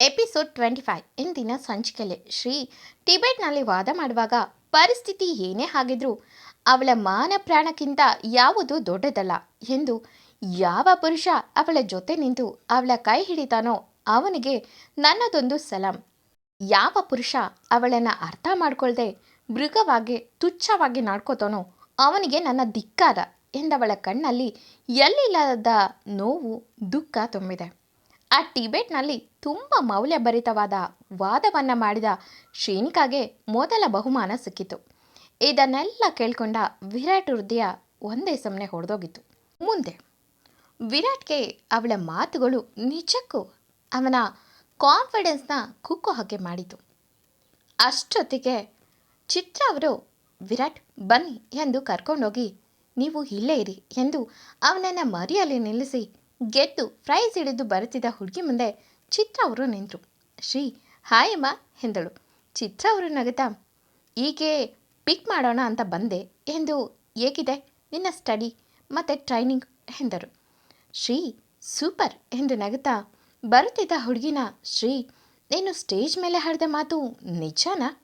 Episode twenty five. ಇಂದಿನ ಸಂಚಿಕೆಯಲ್ಲಿ ಶ್ರೀ ಟಿಬೆಟ್ನಲ್ಲಿ ವಾದ ಮಾಡುವಾಗ ಪರಿಸ್ಥಿತಿ ಏನೇ ಆಗಿದ್ರೂ ಅವಳ ಮಾನ ಪ್ರಾಣಕ್ಕಿಂತ ಯಾವುದು ದೊಡ್ಡದಲ್ಲ ಎಂದು ಯಾವ ಪುರುಷ ಅವಳ ಜೊತೆ ನಿಂತು ಅವಳ ಕೈ ಹಿಡಿತಾನೋ ಅವನಿಗೆ ನನ್ನದೊಂದು ಸಲಂ. ಯಾವ ಪುರುಷ ಅವಳನ್ನು ಅರ್ಥ ಮಾಡ್ಕೊಳ್ದೆ ಮೃಗವಾಗಿ, ತುಚ್ಛವಾಗಿ ನಾಡ್ಕೋತಾನೋ ಅವನಿಗೆ ನನ್ನ ದಿಕ್ಕಾದ ಎಂದವಳ ಕಣ್ಣಲ್ಲಿ ಎಲ್ಲಿಲ್ಲದ ನೋವು ದುಃಖ ತುಂಬಿದೆ. ಆ ಟಿಬೆಟ್ನಲ್ಲಿ ತುಂಬ ಮೌಲ್ಯಭರಿತವಾದ ವಾದವನ್ನು ಮಾಡಿದ ಶ್ರೇಣಿಕಾಗೆ ಮೊದಲ ಬಹುಮಾನ ಸಿಕ್ಕಿತು. ಇದನ್ನೆಲ್ಲ ಕೇಳ್ಕೊಂಡ ವಿರಾಟ್ ಹೃದಯ ಒಂದೇ ಸಮನೆ ಹೊಡೆದೋಗಿತ್ತು. ಮುಂದೆ ವಿರಾಟ್ಗೆ ಅವಳ ಮಾತುಗಳು ನಿಜಕ್ಕೂ ಅವನ ಕಾನ್ಫಿಡೆನ್ಸ್ನ ಕುಕ್ಕು ಹಾಗೆ ಮಾಡಿತು. ಅಷ್ಟೊತ್ತಿಗೆ ಚಿತ್ರ ಅವರು, ವಿರಾಟ್, ಬನ್ನಿ ಎಂದು ಕರ್ಕೊಂಡೋಗಿ, ನೀವು ಇಲ್ಲೇ ಇರಿ ಎಂದು ಅವನನ್ನು ಮರಿಯಲ್ಲಿ ನಿಲ್ಲಿಸಿ ಗೆದ್ದು ಪ್ರೈಸ್ ಹಿಡಿದು ಬರುತ್ತಿದ್ದ ಹುಡುಗಿ ಮುಂದೆ ಚಿತ್ರ ಅವರು ನಿಂತರು. ಶ್ರೀ, ಹಾಯ್ ಅಮ್ಮ, ಎಂದಳು. ಚಿತ್ರ ಅವರು ನಗುತ್ತಾ, ಹೀಗೆ ಪಿಕ್ ಮಾಡೋಣ ಅಂತ ಬಂದೆ, ಎಂದು ಹೇಗಿದೆ? ನಿನ್ನ ಸ್ಟಡಿ ಮತ್ತು ಟ್ರೈನಿಂಗ್ ಎಂದರು. ಶ್ರೀ ಸೂಪರ್ ಎಂದು ನಗುತ್ತಾ, ಬರುತ್ತಿದ್ದ ಹುಡುಗಿನ, ಶ್ರೀ, ನೀನು ಸ್ಟೇಜ್ ಮೇಲೆ ಹಾಡಿದ ಮಾತು ನಿಜನಾ?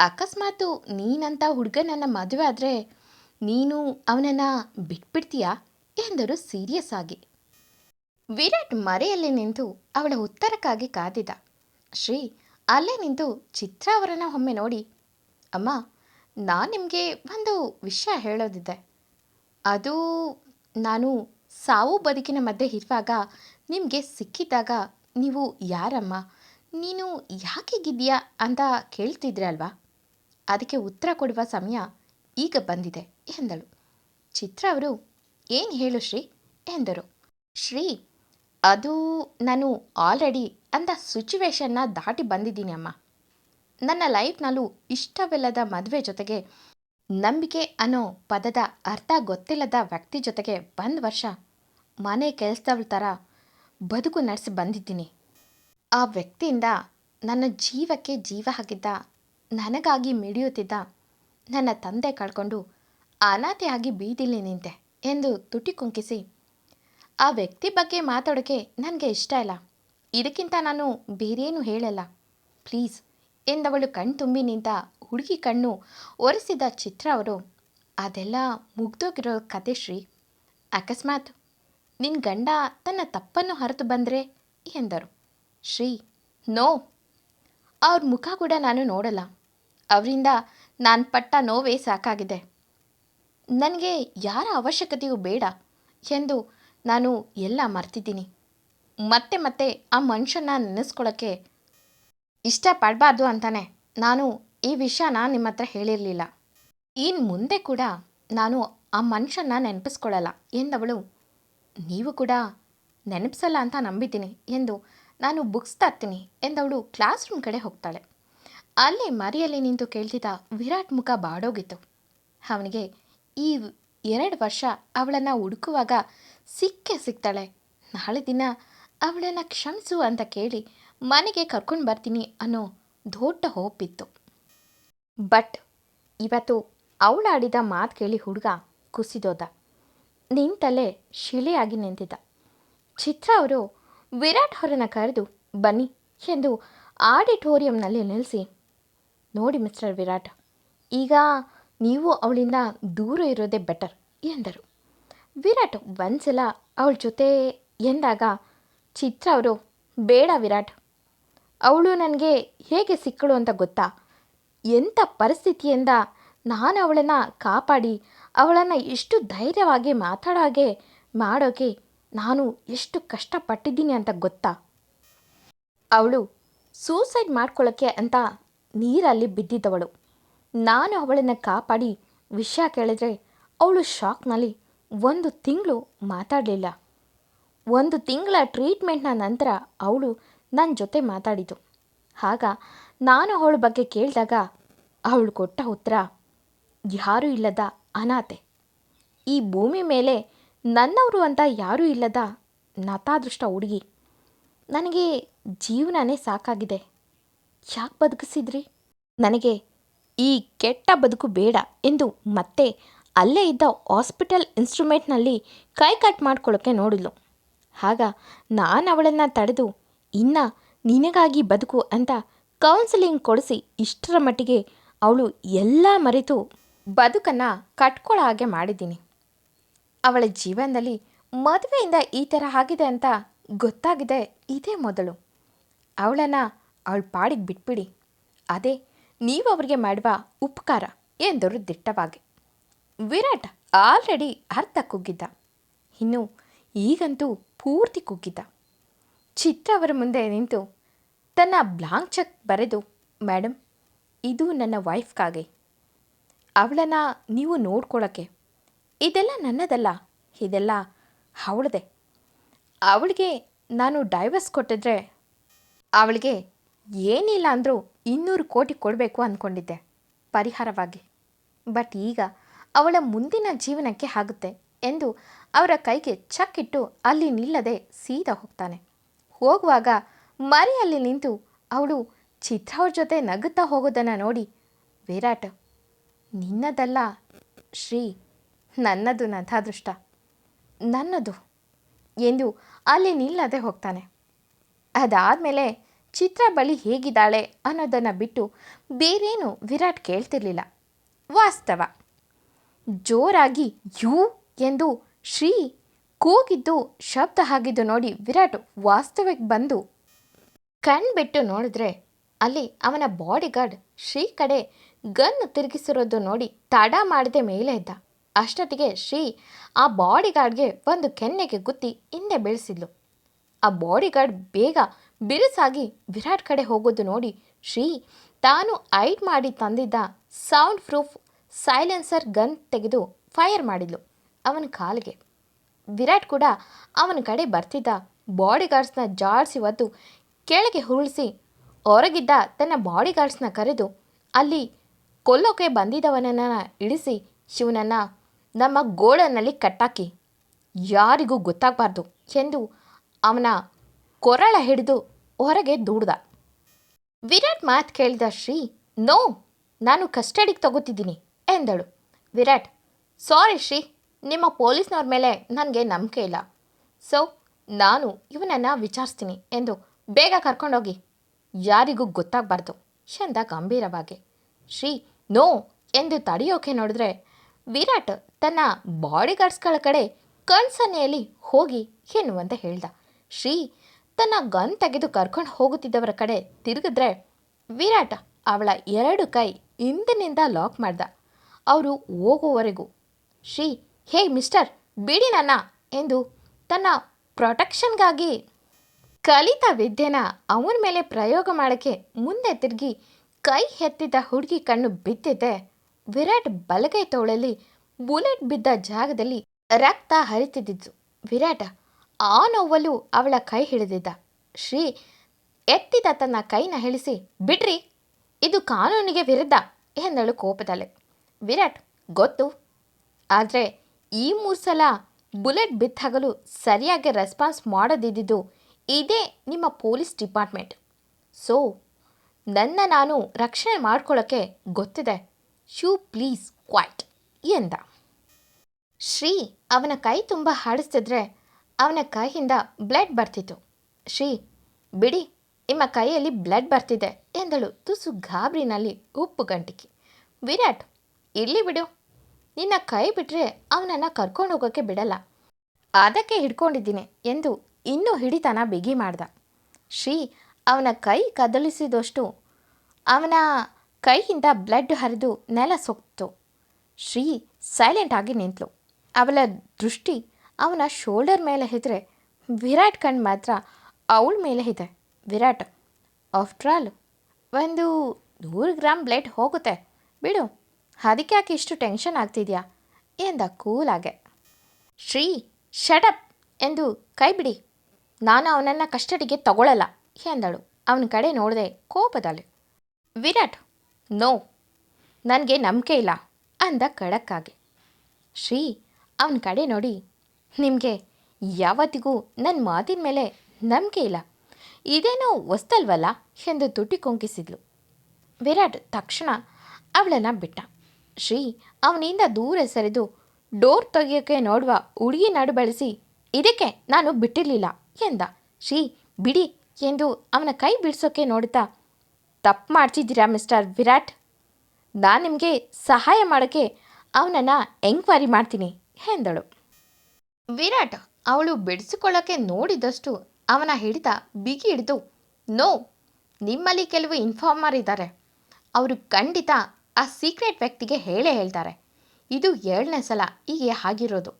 ಅಕಸ್ಮಾತು ನೀನಂತ ಹುಡುಗನನ್ನು ಮದುವೆ ಆದರೆ ನೀನು ಅವನನ್ನು ಬಿಟ್ಬಿಡ್ತೀಯಾ? ಎಂದರು ಸೀರಿಯಸ್ ಆಗಿ. ವಿರಾಟ್ ಮರೆಯಲ್ಲಿ ನಿಂತು ಅವಳ ಉತ್ತರಕ್ಕಾಗಿ ಕಾದಿದ್ದ ಶ್ರೀ, ಅಲ್ಲೇ ನಿಂತು ಚಿತ್ರ ಅವರನ್ನು ಒಮ್ಮೆ ನೋಡಿ. ಅಮ್ಮ, ನಾನು ನಿಮಗೆ ಒಂದು ವಿಷಯ ಹೇಳೋದಿದೆ. ಅದು ನಾನು ಸಾವು ಬದುಕಿನ ಮಧ್ಯೆ ಇರುವಾಗ ನಿಮಗೆ ಸಿಕ್ಕಿದ್ದಾಗ ನೀವು ಯಾರಮ್ಮ? ನೀನು ಯಾಕೆ ಗಿದ್ಯಾ ಅಂತ ಕೇಳ್ತಿದ್ರೆ ಅಲ್ವಾ? ಅದಕ್ಕೆ ಉತ್ತರ ಕೊಡುವ ಸಮಯ ಈಗ ಬಂದಿದೆ ಎಂದಳು. ಚಿತ್ರ ಅವರು, ಏನು ಹೇಳು ಶ್ರೀ? ಎಂದರು. ಶ್ರೀ ಅದು ನಾನು ಆಲ್ರೆಡಿ ಅಂಥ ಸಿಚುವೇಶನ್ನ ದಾಟಿ ಬಂದಿದ್ದೀನಿ ಅಮ್ಮ. ನನ್ನ ಲೈಫ್ನಲ್ಲೂ ಇಷ್ಟವಿಲ್ಲದ ಮದುವೆ ಜೊತೆಗೆ ನಂಬಿಕೆ ಅನ್ನೋ ಪದದ ಅರ್ಥ ಗೊತ್ತಿಲ್ಲದ ವ್ಯಕ್ತಿ ಜೊತೆಗೆ ಬಂದ ವರ್ಷ ಮನೆ ಕೆಲಸದವ್ರ ಥರ ಬದುಕು ನಡೆಸಿ ಬಂದಿದ್ದೀನಿ. ಆ ವ್ಯಕ್ತಿಯಿಂದ ನನ್ನ ಜೀವಕ್ಕೆ ಜೀವ ಹಾಕಿದ್ದ, ನನಗಾಗಿ ಮಿಡಿಯುತ್ತಿದ್ದ ನನ್ನ ತಂದೆ ಕಳ್ಕೊಂಡು ಅನಾಥೆಯಾಗಿ ಬೀದಿಲಿ ನಿಂತೆ ಎಂದು ತುಟಿ ಕುಂಕಿಸಿ ಆ ವ್ಯಕ್ತಿ ಬಗ್ಗೆ ಮಾತಾಡೋಕ್ಕೆ ನನಗೆ ಇಷ್ಟ ಇಲ್ಲ. ಇದಕ್ಕಿಂತ ನಾನು ಬೇರೇನು ಹೇಳಲ್ಲ. ಪ್ಲೀಸ್, ಎಂದವಳು ಕಣ್ ತುಂಬಿ ನಿಂತ ಹುಡುಗಿ ಕಣ್ಣು ಒರೆಸಿದ ಚಿತ್ರ ಅವರು. ಅದೆಲ್ಲ ಮುಗ್ದೋಗಿರೋ ಕತೆ ಶ್ರೀ. ಅಕಸ್ಮಾತ್ ನಿನ್ನ ಗಂಡ ತನ್ನ ತಪ್ಪನ್ನು ಹೊರತು ಬಂದರೆ? ಎಂದರು. ಶ್ರೀ, ನೋ. ಅವ್ರ ಮುಖ ಕೂಡ ನಾನು ನೋಡಲ್ಲ. ಅವರಿಂದ ನಾನು ಪಟ್ಟ ನೋವೇ ಸಾಕಾಗಿದೆ. ನನಗೆ ಯಾರ ಅವಶ್ಯಕತೆಯೂ ಬೇಡ ಎಂದು ನಾನು ಎಲ್ಲ ಮರ್ತಿದ್ದೀನಿ. ಮತ್ತೆ ಮತ್ತೆ ಆ ಮನುಷ್ಯನ ನೆನೆಸ್ಕೊಳ್ಳೋಕ್ಕೆ ಇಷ್ಟಪಡಬಾರ್ದು ಅಂತಾನೆ. ನಾನು ಈ ವಿಷಯನ ನಿಮ್ಮ ಹತ್ರ ಹೇಳಿರಲಿಲ್ಲ. ಇನ್ನು ಮುಂದೆ ಕೂಡ ನಾನು ಆ ಮನುಷ್ಯನ ನೆನಪಿಸ್ಕೊಳ್ಳಲ್ಲ ಎಂದವಳು, ನೀವು ಕೂಡ ನೆನಪಿಸಲ್ಲ ಅಂತ ನಂಬಿದ್ದೀನಿ ಎಂದು ನಾನು ಬುಕ್ಸ್ ತರ್ತೀನಿ ಎಂದವಳು ಕ್ಲಾಸ್ ರೂಮ್ ಕಡೆ ಹೋಗ್ತಾಳೆ. ಅಲ್ಲಿ ಮರಿಯಲ್ಲಿ ನಿಂತು ಕೇಳ್ತಿದ್ದ ವಿರಾಟ್ ಮುಖ ಬಾಡೋಗಿತ್ತು. ಅವನಿಗೆ ಈ ಎರಡು ವರ್ಷ ಅವಳನ್ನು ಹುಡುಕುವಾಗ ಸಿಕ್ಕೇ ಸಿಗ್ತಾಳೆ. ನಾಳೆ ದಿನ ಅವಳನ್ನು ಕ್ಷಮಿಸು ಅಂತ ಕೇಳಿ ಮನೆಗೆ ಕರ್ಕೊಂಡು ಬರ್ತೀನಿ ಅನ್ನೋ ದೊಡ್ಡ ಹೋಪಿತ್ತು. ಬಟ್ ಇವತ್ತು ಅವಳಾಡಿದ ಮಾತು ಕೇಳಿ ಹುಡುಗ ಕುಸಿದೋದ. ನಿಂತಲೇ ಶಿಲೆಯಾಗಿ ನಿಂತಿದ್ದ. ಚಿತ್ರ ಅವರು ವಿರಾಟ್ ಹೊರನ ಕರೆದು, ಬನ್ನಿ ಎಂದು ಆಡಿಟೋರಿಯಂನಲ್ಲಿ ನಿಲ್ಲಿಸಿ ನೋಡಿ ಮಿಸ್ಟರ್ ವಿರಾಟ್, ಈಗ ನೀವು ಅವಳಿಂದ ದೂರ ಇರೋದೇ ಬೆಟರ್ ಎಂದರು. ವಿರಾಟ್ ಒಂದ್ಸಲ ಅವಳ ಜೊತೆ ಎಂದಾಗ ಚಿತ್ರ ಅವರು, ಬೇಡ ವಿರಾಟ್, ಅವಳು ನನಗೆ ಹೇಗೆ ಸಿಕ್ಕಳು ಅಂತ ಗೊತ್ತಾ? ಎಂಥ ಪರಿಸ್ಥಿತಿಯಿಂದ ನಾನು ಅವಳನ್ನು ಕಾಪಾಡಿ, ಅವಳನ್ನು ಎಷ್ಟು ಧೈರ್ಯವಾಗಿ ಮಾತಾಡೋ ಹಾಗೆ ಮಾಡೋಕೆ ನಾನು ಎಷ್ಟು ಕಷ್ಟಪಟ್ಟಿದ್ದೀನಿ ಅಂತ ಗೊತ್ತಾ? ಅವಳು, ಸೂಸೈಡ್ ಮಾಡ್ಕೊಳ್ಳೋಕ್ಕೆ ಅಂತ ನೀರಲ್ಲಿ ಬಿದ್ದಿದ್ದವಳು. ನಾನು ಅವಳನ್ನು ಕಾಪಾಡಿ ವಿಷಯ ಕೇಳಿದ್ರೆ ಅವಳು ಶಾಕ್ನಲ್ಲಿ ಒಂದು ತಿಂಗಳು ಮಾತಾಡಲಿಲ್ಲ. ಒಂದು ತಿಂಗಳ ಟ್ರೀಟ್ಮೆಂಟ್ನ ನಂತರ ಅವಳು ನನ್ನ ಜೊತೆ ಮಾತಾಡಿತು ಆಗ ನಾನು ಅವಳ ಬಗ್ಗೆ ಕೇಳಿದಾಗ ಅವಳು ಕೊಟ್ಟ ಉತ್ತರ, ಯಾರೂ ಇಲ್ಲದ ಅನಾಥೆ ಈ ಭೂಮಿ ಮೇಲೆ ನನ್ನವರು ಅಂತ ಯಾರೂ ಇಲ್ಲದ ನತಾದೃಷ್ಟ ಹುಡುಗಿ. ನನಗೆ ಜೀವನನೇ ಸಾಕಾಗಿದೆ. ಯಾಕೆ ಬದುಕಿಸಿದ್ರಿ? ನನಗೆ ಈ ಕೆಟ್ಟ ಬದುಕು ಬೇಡ ಎಂದು ಮತ್ತೆ ಅಲ್ಲೇ ಇದ್ದ ಹಾಸ್ಪಿಟಲ್ ಇನ್ಸ್ಟ್ರೂಮೆಂಟ್ನಲ್ಲಿ ಕೈ ಕಟ್ ಮಾಡ್ಕೊಳ್ಳೋಕ್ಕೆ ನೋಡಿದ್ಲು. ಆಗ ನಾನು ಅವಳನ್ನು ತಡೆದು, ಇನ್ನ ನಿನಗಾಗಿ ಬದುಕು ಅಂತ ಕೌನ್ಸಿಲಿಂಗ್ ಕೊಡಿಸಿ ಇಷ್ಟರ ಮಟ್ಟಿಗೆ ಅವಳು ಎಲ್ಲ ಮರೆತು ಬದುಕನ್ನು ಕಟ್ಕೊಳ್ಳೋ ಹಾಗೆ ಮಾಡಿದ್ದೀನಿ. ಅವಳ ಜೀವನದಲ್ಲಿ ಮದುವೆಯಿಂದ ಈ ಥರ ಆಗಿದೆ ಅಂತ ಗೊತ್ತಾಗಿದೆ ಇದೇ ಮೊದಲು. ಅವಳನ್ನು ಅವಳ ಪಾಡಿಗೆ ಬಿಟ್ಬಿಡಿ. ಅದೇ ನೀವು ಅವರಿಗೆ ಮಾಡುವ ಉಪಕಾರ ಎಂದರು ದಿಟ್ಟವಾಗಿ. ವಿರಾಟ್ ಆಲ್ರೆಡಿ ಅರ್ಧ ಕುಗ್ಗಿದ್ದ. ಇನ್ನು ಈಗಂತೂ ಪೂರ್ತಿ ಕುಗ್ಗಿದ್ದ. ಚಿತ್ರ ಅವರ ಮುಂದೆ ನಿಂತು, ತನ್ನ ಬ್ಲಾಂಕ್ ಚೆಕ್ ಬರೆದು ಮೇಡಮ್ ಇದು ನನ್ನ ವೈಫ್ಗಾಗಿ ಅವಳನ್ನು ನೀವು ನೋಡ್ಕೊಳ್ಳೋಕ್ಕೆ ಇದೆಲ್ಲ ನನ್ನದಲ್ಲ, ಇದೆಲ್ಲ ಅವಳದೆ. ಅವಳಿಗೆ ನಾನು ಡೈವರ್ಸ್ ಕೊಟ್ಟಿದ್ರೆ ಅವಳಿಗೆ ಏನಿಲ್ಲ ಅಂದರೂ ಇನ್ನೂರು ಕೋಟಿ ಕೊಡಬೇಕು ಅಂದ್ಕೊಂಡಿದ್ದೆ ಪರಿಹಾರವಾಗಿ. ಬಟ್ ಈಗ ಅವಳ ಮುಂದಿನ ಜೀವನಕ್ಕೆ ಆಗುತ್ತೆ ಎಂದು ಅವರ ಕೈಗೆ ಚಕ್ಕಿಟ್ಟು ಅಲ್ಲಿ ನಿಲ್ಲದೆ ಸೀದಾ ಹೋಗ್ತಾನೆ. ಹೋಗುವಾಗ ಮರೆಯಲ್ಲಿ ನಿಂತು ಅವಳು ಚಿತ್ರ ಅವ್ರ ಜೊತೆ ನಗುತ್ತಾ ಹೋಗೋದನ್ನು ನೋಡಿ, ವಿರಾಟ್, ನಿನ್ನದಲ್ಲ ಶ್ರೀ, ನನ್ನದು ನಥಾದೃಷ್ಟ, ನನ್ನದು, ಎಂದು ಅಲ್ಲಿ ನಿಲ್ಲದೆ ಹೋಗ್ತಾನೆ. ಅದಾದಮೇಲೆ ಚಿತ್ರ ಬಳಿ ಹೇಗಿದ್ದಾಳೆ ಅನ್ನೋದನ್ನು ಬಿಟ್ಟು ಬೇರೇನು ವಿರಾಟ್ ಕೇಳ್ತಿರ್ಲಿಲ್ಲ. ವಾಸ್ತವ. ಜೋರಾಗಿ ಯೂ ಎಂದು ಶ್ರೀ ಕೂಗಿದ್ದು ಶಬ್ದ ಆಗಿದ್ದು ನೋಡಿ ವಿರಾಟ್ ವಾಸ್ತವಕ್ಕೆ ಬಂದು ಕಣ್ಬಿಟ್ಟು ನೋಡಿದ್ರೆ ಅಲ್ಲಿ ಅವನ ಬಾಡಿಗಾರ್ಡ್ ಶ್ರೀ ಕಡೆ ಗನ್ ತಿರುಗಿಸಿರೋದು ನೋಡಿ ತಡ ಮಾಡದೆ ಮೇಲೆ ಇದ್ದ. ಅಷ್ಟೊತ್ತಿಗೆ ಶ್ರೀ ಆ ಬಾಡಿಗಾರ್ಡ್ಗೆ ಒಂದು ಕೆನ್ನೆಗೆ ಗುತ್ತಿ ಹಿಂದೆ ಬೀಳಿಸಿದ್ಲು. ಆ ಬಾಡಿಗಾರ್ಡ್ ಬೇಗ ಬಿರುಸಾಗಿ ವಿರಾಟ್ ಕಡೆ ಹೋಗೋದು ನೋಡಿ ಶ್ರೀ ತಾನು ಐಟ್ ಮಾಡಿ ತಂದಿದ್ದ ಸೌಂಡ್ ಪ್ರೂಫ್ ಸೈಲೆನ್ಸರ್ ಗನ್ ತೆಗೆದು ಫೈರ್ ಮಾಡಿದ್ಲು. ಅವನ ಕಾಲಿಗೆ. ವಿರಾಟ್ ಕೂಡ ಅವನ ಕಡೆ ಬರ್ತಿದ್ದ ಬಾಡಿಗಾರ್ಡ್ಸ್ನ ಜಾಡಿಸಿ ಒದ್ದು ಕೆಳಗೆ ಹುರುಳಿಸಿ ಹೊರಗಿದ್ದ ತನ್ನ ಬಾಡಿಗಾರ್ಡ್ಸ್ನ ಕರೆದು, ಅಲ್ಲಿ ಕೊಲ್ಲೋಕೆ ಬಂದಿದ್ದವನನ್ನು ಇಳಿಸಿ, ಶಿವನನ್ನು ನಮ್ಮ ಗೋಳನಲ್ಲಿ ಕಟ್ಟಾಕಿ. ಯಾರಿಗೂ ಗೊತ್ತಾಗಬಾರ್ದು ಎಂದು ಅವನ ಕೊರಳ ಹಿಡಿದು ಹೊರಗೆ ದೂಡ್ದ. ವಿರಾಟ್ ಮಾತು ಕೇಳಿದ ಶ್ರೀ, ನೋ, ನಾನು ಕಸ್ಟಡಿಗೆ ತಗೋತಿದ್ದೀನಿ. ಎಂದಳು. ವಿರಾಟ್, ಸಾರಿ ಶ್ರೀ, ನಿಮ್ಮ ಪೊಲೀಸ್ನವ್ರ ಮೇಲೆ ನನಗೆ ನಂಬಿಕೆ ಇಲ್ಲ. ಸೊ, ನಾನು ಇವನನ್ನು ವಿಚಾರಿಸ್ತೀನಿ ಎಂದು ಬೇಗ ಕರ್ಕೊಂಡೋಗಿ ಯಾರಿಗೂ ಗೊತ್ತಾಗಬಾರ್ದು. ಎಂದ ಗಂಭೀರವಾಗಿ, ಶ್ರೀ, ನೋ ಎಂದು ತಡೆಯೋಕೆ ನೋಡಿದ್ರೆ ವಿರಾಟ್ ತನ್ನ ಬಾಡಿಗಾರ್ಡ್ಸ್ಗಳ ಕಡೆ ಕಣ್ಸನ್ನೆಯಲ್ಲಿ ಹೋಗಿ ಎನ್ನುವಂತೆ ಹೇಳ್ದ. ಶ್ರೀ, ತನ್ನ ಗನ್ ತೆಗೆದು ಕರ್ಕೊಂಡು ಹೋಗುತ್ತಿದ್ದವರ ಕಡೆ ತಿರುಗಿದ್ರೆ ವಿರಾಟ್ ಅವಳ ಎರಡು ಕೈ ಹಿಂದಿನಿಂದ ಲಾಕ್ ಮಾಡ್ದ. ಅವರು ಹೋಗುವವರೆಗೂ, ಶ್ರೀ, ಹೇ ಮಿಸ್ಟರ್, ಬಿಡಿ ನನ್ನ ಎಂದು ತನ್ನ ಪ್ರೊಟೆಕ್ಷನ್ಗಾಗಿ ಕಲಿತ ವಿದ್ಯೆನ ಅವನ ಮೇಲೆ ಪ್ರಯೋಗ ಮಾಡೋಕ್ಕೆ ಮುಂದೆ ತಿರುಗಿ ಕೈ ಎತ್ತಿದ್ದ ಹುಡುಗಿ ಕಣ್ಣು ಬಿದ್ದಿದ್ದೆ ವಿರಾಟ್ ಬಲಗೈ ತೋಳಲ್ಲಿ ಬುಲೆಟ್ ಬಿದ್ದ ಜಾಗದಲ್ಲಿ ರಕ್ತ ಹರಿತಿದ್ದಿತ್ತು. ವಿರಾಟ ಆ ನೋವಲು ಅವಳ ಕೈ ಹಿಡಿದಿದ್ದ. ಶ್ರೀ, ಎತ್ತಿದ ತನ್ನ ಕೈನ ಹೇಳಿಸಿ ಬಿಡ್ರಿ, ಇದು ಕಾನೂನಿಗೆ ವಿರುದ್ಧ ಎಂದಳು ಕೋಪದಲ್ಲೇ. ವಿರಾಟ್, ಗೊತ್ತು. ಆದರೆ ಈ ಮೂರು ಸಲ ಬುಲೆಟ್ ಬಿದ್ದಾಗಲೂ ಸರಿಯಾಗಿ ರೆಸ್ಪಾನ್ಸ್ ಮಾಡದಿದ್ದಿದ್ದು ಇದೇ ನಿಮ್ಮ ಪೊಲೀಸ್ ಡಿಪಾರ್ಟ್ಮೆಂಟ್. ಸೊ ನನ್ನ ನಾನು ರಕ್ಷಣೆ ಮಾಡ್ಕೊಳ್ಳೋಕ್ಕೆ ಗೊತ್ತಿದೆ. ಶೂ ಪ್ಲೀಸ್ ಕ್ವಾಯ್ಟ್ ಎಂದ. ಶ್ರೀ ಅವನ ಕೈ ತುಂಬ ಹಾಡಿಸ್ತಿದ್ರೆ ಅವನ ಕೈಯಿಂದ ಬ್ಲಡ್ ಬರ್ತಿತ್ತು. ಶ್ರೀ, ಬಿಡಿ, ನಿಮ್ಮ ಕೈಯಲ್ಲಿ ಬ್ಲಡ್ ಬರ್ತಿದೆ ಎಂದಳು ತುಸು ಗಾಬ್ರಿನಲ್ಲಿ ಉಪ್ಪು ಗಂಟಿಕೆ. ವಿರಾಟ್ ಇರಲಿ ಬಿಡು. ನಿನ್ನ ಕೈ ಬಿಟ್ಟರೆ ಅವನನ್ನು ಕರ್ಕೊಂಡು ಹೋಗೋಕ್ಕೆ ಬಿಡಲ್ಲ. ಅದಕ್ಕೆ ಹಿಡ್ಕೊಂಡಿದ್ದೀನಿ ಎಂದು ಇನ್ನೂ ಹಿಡಿತನ ಬಿಗಿ ಮಾಡ್ದ. ಶ್ರೀ ಅವನ ಕೈ ಕದಲಿಸಿದಷ್ಟು ಅವನ ಕೈಯಿಂದ ಬ್ಲಡ್ ಹರಿದು ನೆಲ ಸೊಕ್ತು. ಶ್ರೀ ಸೈಲೆಂಟ್ ಆಗಿ ನಿಂತಳು ಅವಳ ದೃಷ್ಟಿ ಅವನ ಶೋಲ್ಡರ್ ಮೇಲೆ ಇದ್ದರೆ ವಿರಾಟ್ ಕಣ್ಣು ಮಾತ್ರ ಅವಳ ಮೇಲೆ ಇದೆ ವಿರಾಟ್, ಆಫ್ಟರ್ ಆಲ್, ಒಂದು ನೂರು ಗ್ರಾಮ್ ಬ್ಲಡ್ ಹೋಗುತ್ತೆ. ಬಿಡು. ಅದಕ್ಕೆ ಯಾಕೆ ಇಷ್ಟು ಟೆನ್ಷನ್ ಆಗ್ತಿದ್ಯಾ? ಎಂದ ಕೂಲಾಗೆ ಶ್ರೀ ಶಡಪ್ ಎಂದು, ಕೈ ಬಿಡಿ. ನಾನು ಅವನನ್ನು ಕಸ್ಟಡಿಗೆ ತಗೊಳ್ಳಲ್ಲ ಎಂದಳು. ಅವನ ಕಡೆ ನೋಡಿದೆ ಕೋಪದಲ್ಲಿ. ವಿರಾಟ್, ನೋ. ನನಗೆ ನಂಬಿಕೆ ಇಲ್ಲ, ಅಂದ ಖಡಕ್ಕಾಗಿ. ಶ್ರೀ, ಅವನ ಕಡೆ ನೋಡಿ. ನಿಮಗೆ ಯಾವತ್ತಿಗೂ ನನ್ನ ಮಾತಿನ ಮೇಲೆ ನಂಬಿಕೆ ಇಲ್ಲ. ಇದೇನೋ ಹೊಸ್ತಲ್ವಲ್ಲ? ಎಂದು ತುಟಿ ಕೊಂಕಿಸಿದ್ಲು. ವಿರಾಟ್ ತಕ್ಷಣ ಅವಳನ್ನು ಬಿಟ್ಟ. ಶ್ರೀ ಅವನಿಂದ ದೂರ ಸರಿದು ಡೋರ್ ತೆಗೆಯೋಕೆ ನೋಡುವ ಹುಡುಗಿ ನಡು ಬಳಸಿ, ಇದಕ್ಕೆ ನಾನು ಬಿಟ್ಟಿರಲಿಲ್ಲ ಎಂದ. ಶ್ರೀ, ಬಿಡಿ ಎಂದು ಅವನ ಕೈ ಬಿಡಿಸೋಕೆ ನೋಡುತ್ತಾ, ತಪ್ಪು ಮಾಡ್ತಿದ್ದೀರಾ ಮಿಸ್ಟರ್ ವಿರಾಟ್? ನಾನು ನಿಮಗೆ ಸಹಾಯ ಮಾಡೋಕ್ಕೆ ಅವನನ್ನು ಎಂಕ್ವೈರಿ ಮಾಡ್ತೀನಿ ಎಂದಳು. ವಿರಾಟ್ ಅವಳು ಬಿಡಿಸಿಕೊಳ್ಳೋಕ್ಕೆ ನೋಡಿದಷ್ಟು ಅವನ ಹಿಡಿತ ಬಿಗಿ ಹಿಡಿದು, ನೋ, ನಿಮ್ಮಲ್ಲಿ ಕೆಲವು ಇನ್ಫಾರ್ಮರ್ ಇದ್ದಾರೆ. ಅವರು ಖಂಡಿತ ಆ ಸೀಕ್ರೆಟ್ ವ್ಯಕ್ತಿಗೆ ಹೇಳೇ ಹೇಳ್ತಾರೆ, ಇದು ಏಳನೇ ಸಲ ಹೀಗೆ ಆಗಿರೋದು.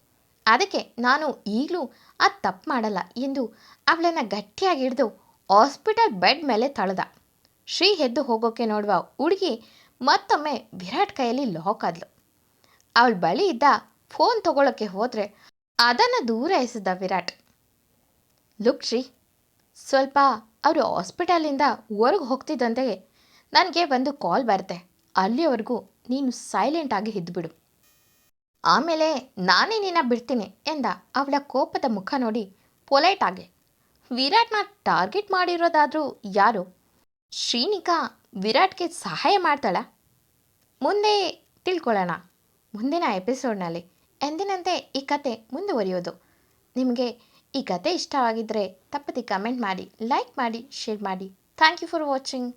ಅದಕ್ಕೆ ನಾನು ಈಗಲೂ ಆ ತಪ್ಪು ಮಾಡಲ್ಲ ಎಂದು ಅವಳನ್ನು ಗಟ್ಟಿಯಾಗಿ ಹಿಡಿದು ಹಾಸ್ಪಿಟಲ್ ಬೆಡ್ ಮೇಲೆ ತಳೆದ. ಶ್ರೀ ಎದ್ದು ಹೋಗೋಕೆ ನೋಡುವ ಹುಡುಗಿ ಮತ್ತೊಮ್ಮೆ ವಿರಾಟ್ ಕೈಯಲ್ಲಿ ಲಾಕ್ ಆದ್ಲು. ಅವಳ ಬಳಿ ಇದ್ದ ಫೋನ್ ತಗೊಳ್ಳೋಕ್ಕೆ ಹೋದರೆ ಅದನ್ನು ದೂರ ಎಸೆದ ವಿರಾಟ್. ಲುಕ್ ಶ್ರೀ, ಸ್ವಲ್ಪ ಅವರು ಹಾಸ್ಪಿಟಲಿಂದ ಹೊರಗೆ ಹೋಗ್ತಿದ್ದಂತೆ, ನನಗೆ ಒಂದು ಕಾಲ್ ಬರುತ್ತೆ. ಅಲ್ಲಿವರೆಗೂ ನೀನು ಸೈಲೆಂಟ್ ಆಗಿ ಇದ್ದುಬಿಡು ಆಮೇಲೆ ನಾನೇ ನಿನ್ನ ಬಿಡ್ತೀನಿ ಎಂದ ಅವಳ ಕೋಪದ ಮುಖ ನೋಡಿ ಪೊಲೈಟ್ ಆಗಿ. ವಿರಾಟ್ನ ಟಾರ್ಗೆಟ್ ಮಾಡಿರೋದಾದರೂ ಯಾರು? ಶ್ರೀನಿಕಾ ವಿರಾಟ್ಗೆ ಸಹಾಯ ಮಾಡ್ತಾಳ? ಮುಂದೆ ತಿಳ್ಕೊಳ್ಳೋಣ. ಮುಂದಿನ ಎಪಿಸೋಡ್ನಲ್ಲಿ ಎಂದಿನಂತೆ ಈ ಕತೆ ಮುಂದುವರಿಯೋದು. ನಿಮಗೆ ಈ ಕತೆ ಇಷ್ಟವಾಗಿದ್ದರೆ ತಪ್ಪದೆ ಕಮೆಂಟ್ ಮಾಡಿ ಲೈಕ್ ಮಾಡಿ ಶೇರ್ ಮಾಡಿ. Thank you for watching